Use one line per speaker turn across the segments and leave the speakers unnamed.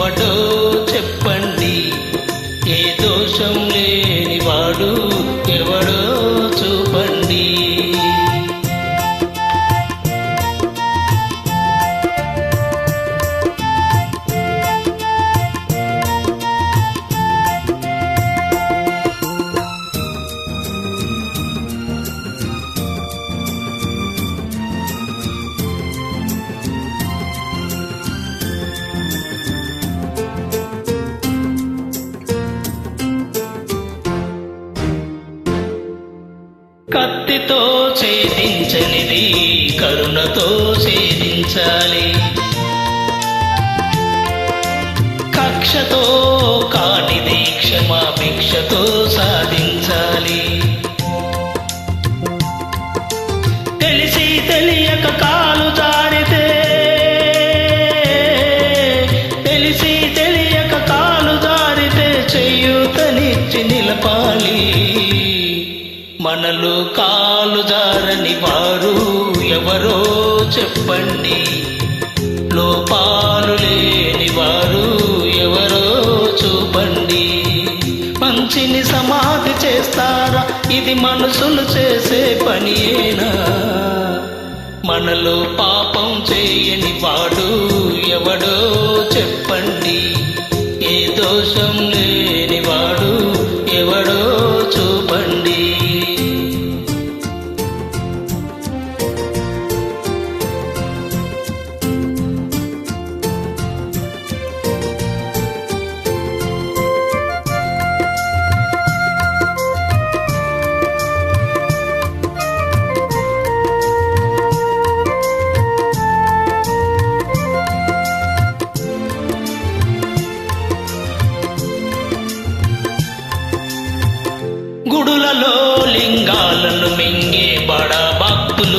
ఎవడో చెప్పండి. ఏ దోషం లేదు. కత్తితో ఛేదించనిది కరుణతో ఛేదించాలి. కక్షతో కానిది క్షమాభిక్షతో కాళ్ళు కాలు జారని వారు ఎవరో చెప్పండి. లోపాలు లేని వారు ఎవరో చూపండి. మంచిని సమాధి చేస్తారా? ఇది మనుషులు చేసే పనియేనా? మనలో పాపం చేయని వాడు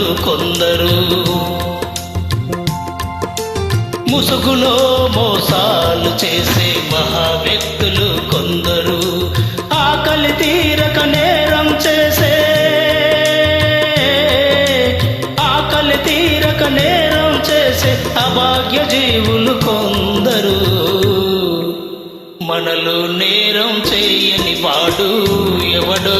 కొందరు ముసుగులో మోసాలు చేసే మహా వ్యక్తులు కొందరు. ఆకలి తీరక నేరం చేసే ఆకలి తీరక నేరం చేసే అభాగ్య జీవులు కొందరు. మనలో నేరం చేయని వాడు ఎవడో?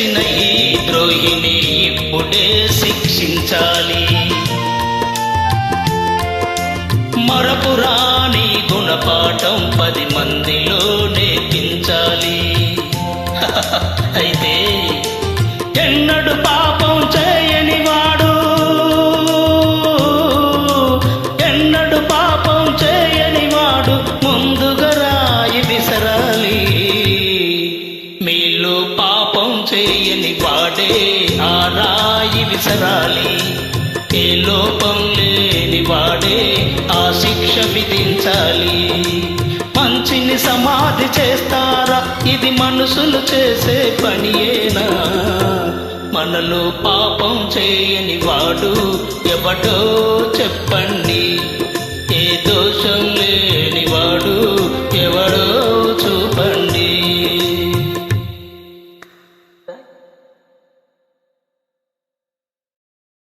చేసిన ఈ ద్రోహిని ఇప్పుడే శిక్షించాలి. మరపురాని గుణపాఠం పది మందిలో నేర్పించాలి. అయితే ఎన్నడు పాపం చేయని వాడు ఎన్నడు పాపం చేయని వాడు ముందుగా రాయి విసరాలి. వాడే ఆ రాయి విసరాలి. ఏ లోపం లేని వాడే ఆ శిక్ష విధించాలి. మంచిని సమాధి చేస్తారా? ఇది మనుషులు చేసే పనియేనా? మనలో పాపం చేయని వాడు ఎవటో చెప్పండి. ఏ దోషం